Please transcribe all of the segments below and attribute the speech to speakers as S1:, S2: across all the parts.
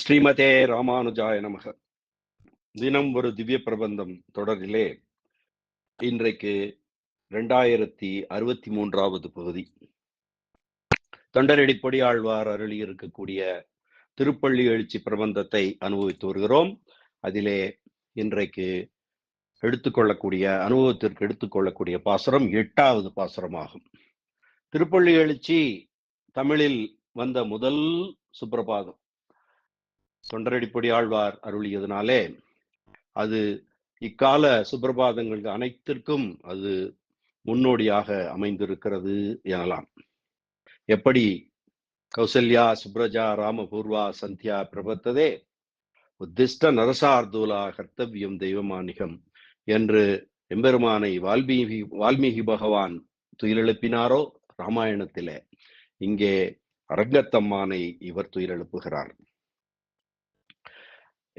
S1: ஸ்ரீமதே ராமானுஜாய நமக. தினம் ஒரு திவ்ய பிரபந்தம் தொடரிலே இன்றைக்கு ரெண்டாயிரத்தி அறுபத்தி மூன்றாவது பகுதி. தொண்டரடிப்பொடி ஆழ்வார் அருளி இருக்கக்கூடிய திருப்பள்ளி எழுச்சி பிரபந்தத்தை அனுபவித்து வருகிறோம். அதிலே இன்றைக்கு எடுத்துக்கொள்ளக்கூடிய அனுபவத்திற்கு எடுத்துக்கொள்ளக்கூடிய பாசுரம் எட்டாவது பாசுரமாகும். திருப்பள்ளி எழுச்சி தமிழில் வந்த முதல் சுப்பிரபாதம். தொண்டரடிப்பொடி ஆழ்வார் அருளியதுனாலே அது இக்கால சுப்பிரபாதங்கள் அனைத்திற்கும் அது முன்னோடியாக அமைந்திருக்கிறது எனலாம். எப்படி கௌசல்யா சுப்ரஜா ராமபூர்வா சந்தியா பிரபத்ததே உத்திஷ்ட நரசார்தூலா கர்த்தவியம் தெய்வமானிகம் என்று எம்பெருமானை வால்மீகி வால்மீகி பகவான் துயிலெழுப்பினாரோ ராமாயணத்திலே இங்கே அரங்கத்தம்மானை இவர் துயிலெழுப்புகிறார்.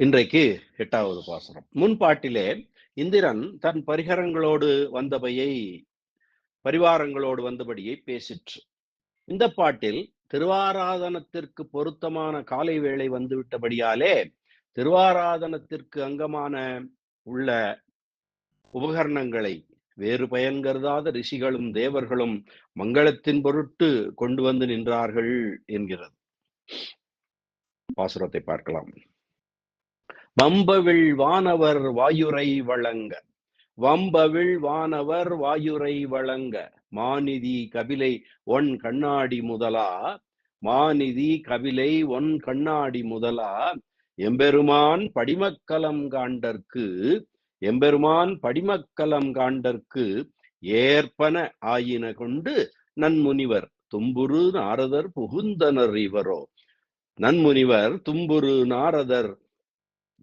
S1: இன்றைக்கு எட்டாவது பாசனம். முன்பாட்டிலே இந்திரன் தன் பரிகரங்களோடு வந்தபையை பரிவாரங்களோடு வந்தபடியை பேசிற்று. இந்த பாட்டில் திருவாராதனத்திற்கு பொருத்தமான காலை வேளை வந்துவிட்டபடியாலே திருவாராதனத்திற்கு அங்கமான உள்ள உபகரணங்களை வேறு பயன் கருதாத ரிஷிகளும் தேவர்களும் மங்களத்தின் பொருட்டு கொண்டு வந்து நின்றார்கள் என்கிறது. பாசுரத்தை பார்க்கலாம். வம்பவிழ் வானவர் வாயுரை வழங்க. வம்பவிழ் வானவர் வாயுரை வழங்க. மாநிதி கபிலை ஒன் கண்ணாடி முதலா. மாநிதி கபிலை ஒன் கண்ணாடி முதலா. எம்பெருமான் படிமக்கலம் காண்டற்கு. எம்பெருமான் படிமக்கலம் காண்டற்கு. ஏற்பன ஆயின கொண்டு நன்முனிவர் தும்புரு நாரதர் புகுந்தனர் இவரோ. நன்முனிவர் தும்புரு நாரதர்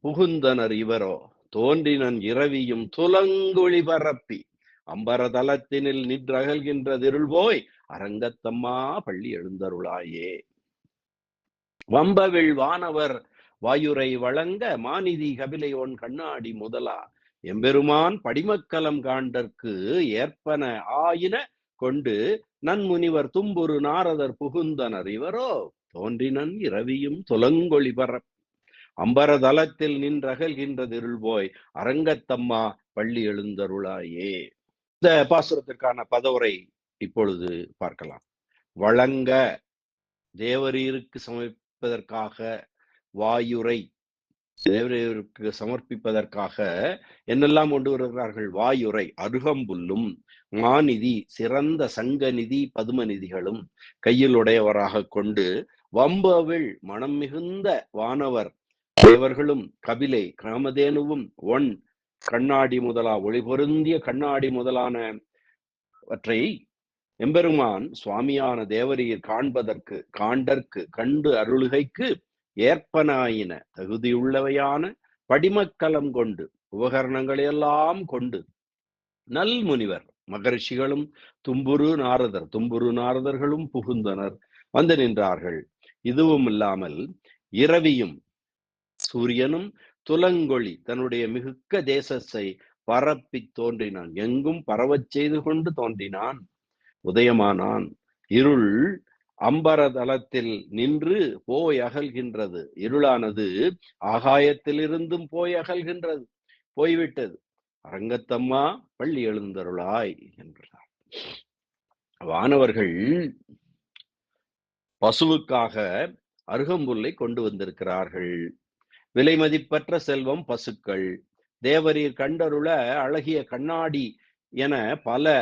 S1: புகுந்தனர் இவரோ தோன்றினன் இரவியும் துலங்கொளி பரப்பி. அம்பரதலத்தினில் நின்றகல்கின்ற திருள் போய் அரங்கத்தம்மா பள்ளி எழுந்தருளாயே. வம்பவிழ் வானவர் வாயுரை வழங்க மாநிதி கபிலையோன் கண்ணாடி முதலா. எம்பெருமான் படிமக்கலம் காண்டற்கு ஏற்பன ஆயின கொண்டு நன்முனிவர் தும்புரு நாரதர் புகுந்தனர் இவரோ தோன்றினன் இரவியும் துலங்கொழி பரப்பி. அம்பரதலத்தில் நின்றகல்கின்றது திருள் போய் அரங்கத்தம்மா பள்ளி எழுந்தருளாயே. இந்த பாசுரத்திற்கான பதவுரை இப்பொழுது பார்க்கலாம். வழங்க தேவரீருக்கு சமர்ப்பதற்காக வாயுரை. தேவரீருக்கு சமர்ப்பிப்பதற்காக என்னெல்லாம் கொண்டு வருகிறார்கள்? வாயுரை அருகம்புல்லும் மாநிதி சிறந்த சங்கநிதி பதுமநிதிகளும் கையில் உடையவராக கொண்டு வம்பவில் மனம் மிகுந்த வானவர் தேவர்களும் கபிலை காமதேனுவும் ஒன் கண்ணாடி முதலா ஒளி பொருந்திய கண்ணாடி முதலானவற்றை எம்பெருமான் சுவாமியான தேவரீர் காண்பதற்கு காண்டற்கு கண்டு அருளுகைக்கு ஏற்பனாயின. தகுதியுள்ளவையான படிமக்கலம் கொண்டு உபகரணங்களையெல்லாம் கொண்டு நல் முனிவர் மகரிஷிகளும் தும்புரு நாரதர் தும்புரு நாரதர்களும் புகுந்தனர். வந்து நின்றார்கள். இதுவும் இல்லாமல் இரவியும் சூரியனும் துலங்கொளி தன்னுடைய மிகுக்க தேசத்தை பரப்பி தோன்றினான். எங்கும் பரவச் செய்து கொண்டு தோன்றினான். உதயமானான். இருள் அம்பரதலத்தில் நின்று போய் அகல்கின்றது. இருளானது ஆகாயத்திலிருந்தும் போய் அகல்கின்றது. போய்விட்டது. அரங்கத்தம்மா பள்ளி எழுந்தருளாய் என்றார். வானவர்கள் பசுவுக்காக அருகம்புல்லை கொண்டு வந்திருக்கிறார்கள். விலை மதிப்பற்ற செல்வம் பசுக்கள். தேவரீர் கண்டருள அழகிய கண்ணாடி என பல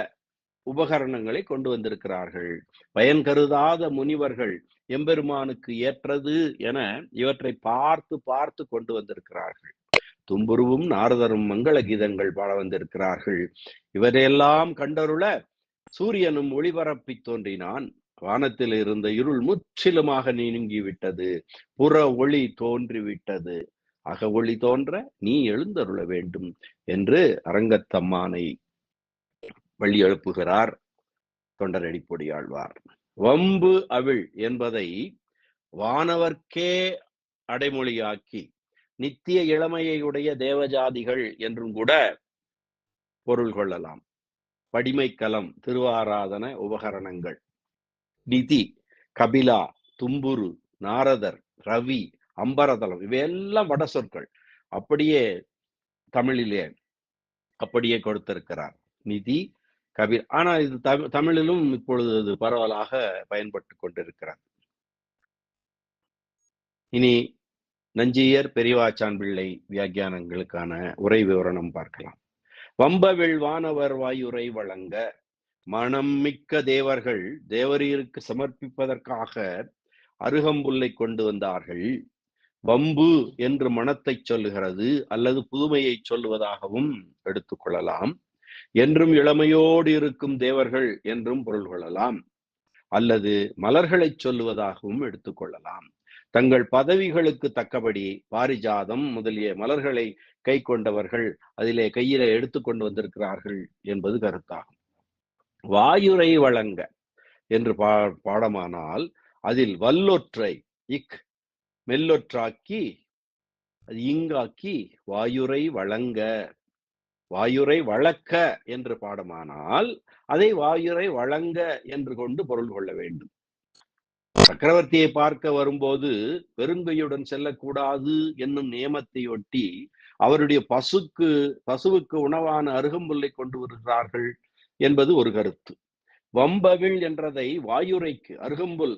S1: உபகரணங்களை கொண்டு வந்திருக்கிறார்கள். பயன் கருதாத முனிவர்கள் எம்பெருமானுக்கு ஏற்றது என இவற்றை பார்த்து பார்த்து கொண்டு வந்திருக்கிறார்கள். தும்புருவும் நாரதரும் மங்கள கீதங்கள் பாட வந்திருக்கிறார்கள். இவரையெல்லாம் கண்டருள சூரியனும் ஒளிபரப்பி தோன்றினான். வானத்தில் இருந்த இருள் முற்றிலுமாக நீங்கிவிட்டது. புற ஒளி தோன்றிவிட்டது. அக ஒளி தோன்ற நீ எழுந்தருள வேண்டும் என்று அரங்கத்தம்மானை வழி எழுப்புகிறார் தொண்டரடிப்பொடியாழ்வார் வம்பு அவிழ் என்பதை வானவர்க்கே அடைமொழியாக்கி நித்திய இளமையுடைய தேவஜாதிகள் என்றும் கூட பொருள் கொள்ளலாம். படிமைக்கலம் திருவாராதன உபகரணங்கள். நிதி கபிலா தும்புரு நாரதர் ரவி அம்பரதலம் இவையெல்லாம் வட சொற்கள். அப்படியே தமிழிலே அப்படியே கொடுத்திருக்கிறார் நிதி கபீர். ஆனா இது தமிழ் தமிழிலும் இப்பொழுது இது பரவலாக பயன்பட்டு கொண்டிருக்கிறார் இனி நஞ்சியர் பெரியவாச்சான் பிள்ளை வியாக்கியானங்களுக்கான உரை விவரணம் பார்க்கலாம். வம்பவிழ் வானவர் வாயுரை வழங்க மனம் மிக்க தேவர்கள் தேவரீருக்கு சமர்ப்பிப்பதற்காக அருகம்புல்லை கொண்டு வந்தார்கள். வம்பு என்று மனத்தை சொல்லுகிறது அல்லது புதுமையை சொல்லுவதாகவும் எடுத்துக்கொள்ளலாம் என்றும் இளமையோடு இருக்கும் தேவர்கள் என்றும் பொருள் கொள்ளலாம். அல்லது மலர்களை சொல்லுவதாகவும் எடுத்துக்கொள்ளலாம் தங்கள் பதவிகளுக்கு தக்கபடி பாரிஜாதம் முதலிய மலர்களை கை கொண்டவர்கள் அதிலே கையில எடுத்துக்கொண்டு வந்திருக்கிறார்கள் என்பது கருத்தாகும். வாயுரை வழங்க என்று பா பாடமானால் அதில் வல்லொற்றை இக் மெல்லொற்றாக்கி அது இங்காக்கி வாயுரை வழங்க வாயுரை வழக்க என்று பாடமானால் அதை வாயுரை வழங்க என்று கொண்டு பொருள் கொள்ள வேண்டும். சக்கரவர்த்தியை பார்க்க வரும்போது பெருங்கையுடன் செல்லக்கூடாது என்னும் நியமத்தையொட்டி அவருடைய பசுக்கு பசுவுக்கு உணவான அருகம்புல்லை கொண்டு வருகிறார்கள் என்பது ஒரு கருத்து. வம்பவிழ் என்றதை வாயுரைக்கு அருகம்புல்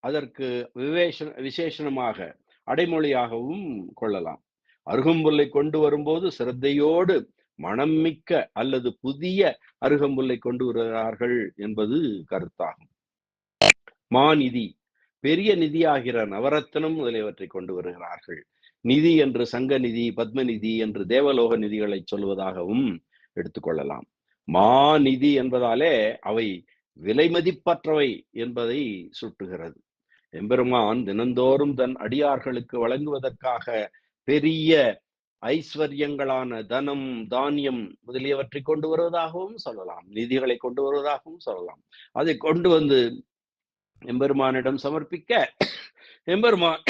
S1: அதற்கு விவேஷ விசேஷணமாக அடைமொழியாகவும் கொள்ளலாம். அருகம்புல்லை கொண்டு வரும்போது சிரத்தையோடு மனம் மிக்க அல்லது புதிய அருகம்புல்லை கொண்டு வருகிறார்கள் என்பது கருத்தாகும். மாநிதி பெரிய நிதியாகிற நவரத்தனம் முதலியவற்றை கொண்டு வருகிறார்கள். நிதி என்று சங்க நிதி பத்மநிதி என்று தேவலோக நிதிகளை சொல்வதாகவும் எடுத்துக்கொள்ளலாம் மாநிதி என்பதாலே அவை விலைமதிப்பற்றவை என்பதை சுட்டுகிறது. எம்பெருமான் தினந்தோறும் தன் அடியார்களுக்கு வழங்குவதற்காக பெரிய ஐஸ்வர்யங்களான தனம் தானியம் முதலியவற்றை கொண்டு வருவதாகவும் சொல்லலாம். நிதிகளை கொண்டு வருவதாகவும் சொல்லலாம். அதை கொண்டு வந்து எம்பெருமானிடம் சமர்ப்பிக்க எம்பெருமான்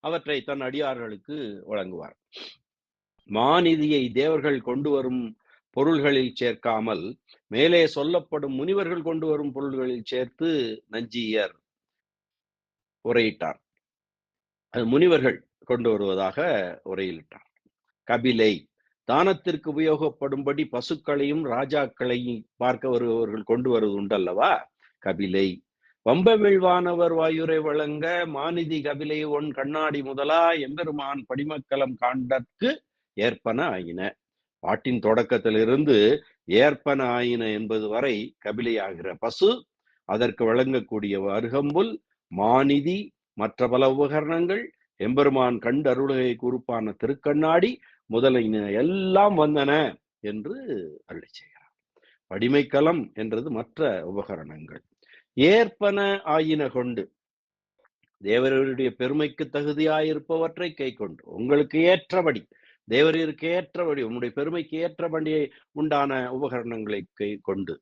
S1: அவற்றை தன் அடியார்களுக்கு வழங்குவார். மாநிதியை தேவர்கள் கொண்டு வரும் பொருள்களில் சேர்க்காமல் மேலே சொல்லப்படும் முனிவர்கள் கொண்டு வரும் பொருள்களில் சேர்த்து நஞ்சியர் உரையிட்டார். அது முனிவர்கள் கொண்டு வருவதாக உரையிலிட்டார். கபிலை தானத்திற்கு உபயோகப்படும்படி பசுக்களையும் ராஜாக்களையும் பார்க்க வருபவர்கள் கொண்டு வருவது உண்டல்லவா? கபிலை வம்பவிழ்வானவர் வாயுரை வழங்க மாநிதி கபிலை ஒன் கண்ணாடி முதலா எம்பெருமான் படிமக்கலம் காண்டற்கு ஏற்பன ஆயின. பாட்டின் தொடக்கத்திலிருந்து ஏற்பன ஆயின என்பது வரை கபிலையாகிற பசு அதற்கு வழங்கக்கூடிய அருகம்புல் மாநிதி மற்ற பல உபகரணங்கள் எம்பெருமான் கண்டு அருளகை குறிப்பான திருக்கண்ணாடி முதலின எல்லாம் வந்தன என்று அருளை செய்கிறார். வடிமைக்கலம் என்றது மற்ற உபகரணங்கள். ஏற்பன ஆயின கொண்டு தேவருடைய பெருமைக்கு தகுதியாயிருப்பவற்றை கை கொண்டு உங்களுக்கு ஏற்றபடி தேவரீருக்கு ஏற்றபடி உன்னுடைய பெருமைக்கு ஏற்றபடி உண்டான உபகரணங்களை கை கொண்டு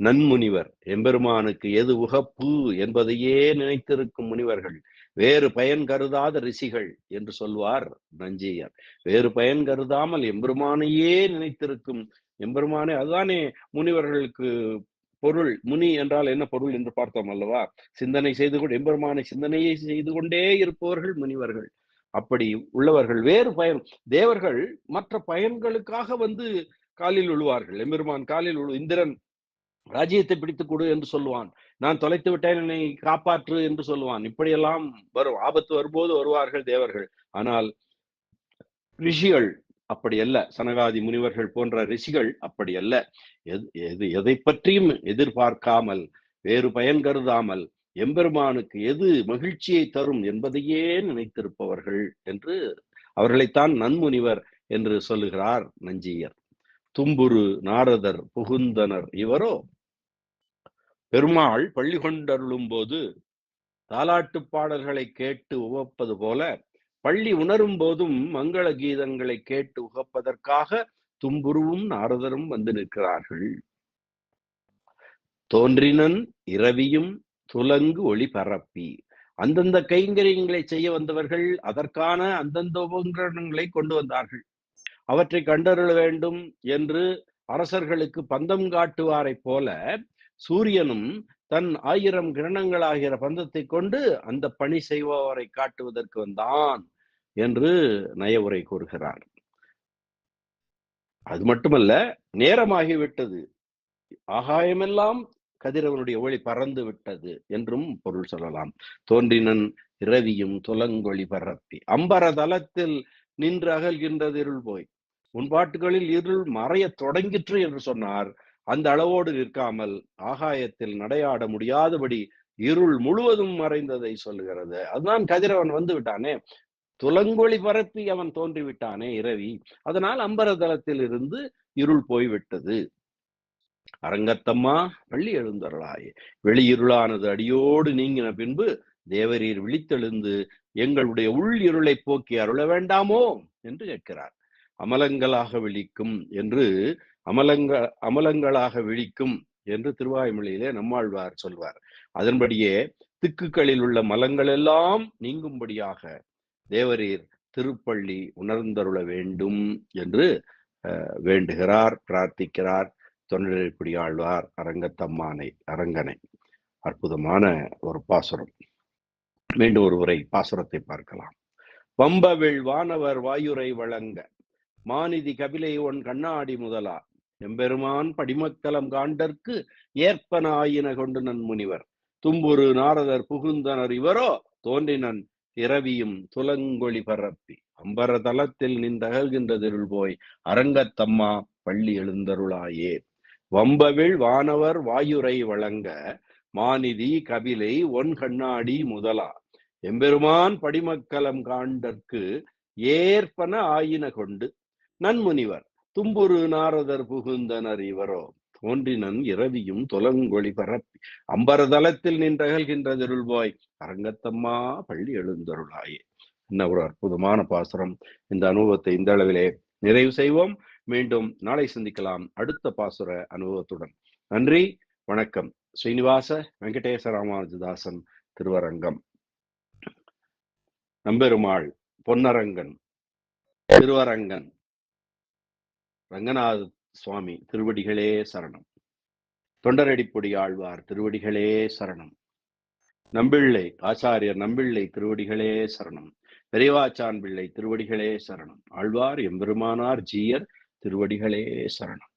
S1: நன்முனிவர். எம்பெருமானுக்கு எது உகப்பு என்பதையே நினைத்திருக்கும் முனிவர்கள். வேறு பயன் கருதாத ரிஷிகள் என்று சொல்வார் நஞ்சியர். வேறு பயன் கருதாமல் எம்பெருமானையே நினைத்திருக்கும் எம்பெருமானே அதுதானே முனிவர்களுக்கு பொருள். முனி என்றால் என்ன பொருள் என்று பார்த்தோம் அல்லவா? சிந்தனை செய்து கொண்டு எம்பெருமானை சிந்தனையை செய்து கொண்டே இருப்பவர்கள் முனிவர்கள். அப்படி உள்ளவர்கள். வேறு பயன் தேவர்கள் மற்ற பயன்களுக்காக வந்து காலில் உழுவார்கள். எம்பெருமான் காலில் உழு இந்திரன் ராஜ்யத்தை பிடித்து கொடு என்று சொல்லுவான். நான் தொலைத்து விட்டேன் என்னை காப்பாற்று என்று சொல்லுவான். இப்படியெல்லாம் வரும். ஆபத்து வரும்போது வருவார்கள் தேவர்கள். ஆனால் ரிஷிகள் அப்படி அல்ல சனகாதி முனிவர்கள் போன்ற ரிஷிகள் அப்படி அல்ல எது எதை பற்றியும் எதிர்பார்க்காமல் வேறு பயன் கருதாமல் எம்பெருமானுக்கு எது மகிழ்ச்சியை தரும் என்பதையே நினைத்திருப்பவர்கள் என்று அவர்களைத்தான் நன்முனிவர் என்று சொல்லுகிறார் நஞ்சியர். தும்புரு நாரதர் புகுந்தனர் இவரோ பெருமாள் பள்ளி கொண்டருளும் போது தாலாட்டு பாடல்களை கேட்டு உவப்பது போல பள்ளி உணரும் போதும் மங்கள கீதங்களை கேட்டு உகப்பதற்காக தும்புருவும் நாரதரும் வந்து நிற்கிறார்கள். தோன்றினன் இரவியும் துலங்கு ஒளி பரப்பி. அந்தந்த கைங்கரியங்களை செய்ய வந்தவர்கள் அதற்கான அந்தந்த உபகரணங்களை கொண்டு வந்தார்கள். அவற்றை கண்டருள வேண்டும் என்று அரசர்களுக்கு பந்தம் காட்டுவாரைப் போல சூரியனும் தன் ஆயிரம் கிரணங்களாகிற பந்தத்தை கொண்டு அந்த பணி செய்பவரை காட்டுவதற்கு வந்தான் என்று நயவுரை கூறுகிறார். அது மட்டுமல்ல நேரமாகிவிட்டது. ஆகாயமெல்லாம் கதிரவனுடைய ஒளி பறந்து விட்டது என்றும் பொருள் சொல்லலாம். தோன்றினன் இரவியும் துலங்கொழி பரப்பி. அம்பர தளத்தில் நின்று அகல்கின்றது இருள் போய். முன்பாட்டுகளில் இருள் மறைய தொடங்கிற்று என்று சொன்னார். அந்த அளவோடு நிற்காமல் ஆகாயத்தில் நடையாட முடியாதபடி இருள் முழுவதும் மறைந்ததை சொல்லுகிறது. அதுதான் கதிரவன் வந்து விட்டானே. துலங்கொழி பரப்பி அவன் தோன்றிவிட்டானே இரவி. அதனால் அம்பரதளத்தில் இருந்து இருள் போய்விட்டது. அரங்கத்தம்மா பள்ளி எழுந்தருளாயே. வெளியிருளானது அடியோடு நீங்கின பின்பு தேவரீர் விழித்தெழுந்து எங்களுடைய உள் இருளை போக்கி அருள வேண்டாமோ? என்று கேட்கிறார். அமலங்களாக விழிக்கும் என்று அமலங்க அமலங்களாக விழிக்கும் என்று திருவாய்மொழியிலே நம்மாழ்வார் சொல்வார். அதன்படியே திக்குகளில் உள்ள மலங்கள் எல்லாம் நீங்கும்படியாக தேவரீர் திருப்பள்ளி உணர்ந்தருள வேண்டும் என்று வேண்டுகிறார் பிரார்த்திக்கிறார் தொண்டரிப்படி ஆழ்வார் அரங்கத்தம்மானை அரங்கனை. அற்புதமான ஒரு பாசுரம். மீண்டும் ஒரு பாசுரத்தை பார்க்கலாம். வம்பவிழ் வானவர் வாயுரை வழங்க மாநிதி கபிலை ஒன் கண்ணாடி முதலா எம்பெருமான் படிமக்கலம் காண்டற்கு ஏற்பன ஆயின கொண்டு நன் முனிவர். தும்புரு நாரதர் புகுந்தனர் இவரோ தோன்றினன் இரவியும் துலங்கொழி பரப்பி. அம்பர தலத்தில் நின்றகல்கின்றதிருள் போய் அரங்கத்தம்மா பள்ளி எழுந்தருளாயே. வம்பவிழ் வானவர் வாயுரை வழங்க மாநிதி கபிலை ஒன் கண்ணாடி முதலா. எம்பெருமான் படிமக்கலம் காண்டற்கு ஏற்பன ஆயின கொண்டு நன்முனிவர் தும்புரு நாரதர் புகுந்தனர் இவரோ. தோன்றினன் இரவியும் தொலங்கொழி பரப்பி. அம்பரதலத்தில் நின்றகல்கின்றதிருள் திருள்வாய் அரங்கத்தம்மா பள்ளி எழுந்தருளாயே. என்ன ஒரு அற்புதமான பாசுரம். இந்த அனுபவத்தை இந்த அளவிலே நிறைவு செய்வோம். மீண்டும் நாளை சந்திக்கலாம் அடுத்த பாசுர அனுபவத்துடன். நன்றி வணக்கம். ஸ்ரீனிவாச வெங்கடேச ராமானுஜதாசன் திருவரங்கம். நம்பெருமாள் பொன்னரங்கன் திருவரங்கன். ரங்கநாத சுவாமி திருவடிகளே சரணம். தொண்டரடிப்பொடி ஆழ்வார் திருவடிகளே சரணம். நம்பிள்ளை ஆச்சாரியர் நம்பிள்ளை திருவடிகளே சரணம். பெரியவாச்சான் பிள்ளை திருவடிகளே சரணம். ஆழ்வார் எம்பெருமானார் ஜீயர் திருவடிகளே சரணம்.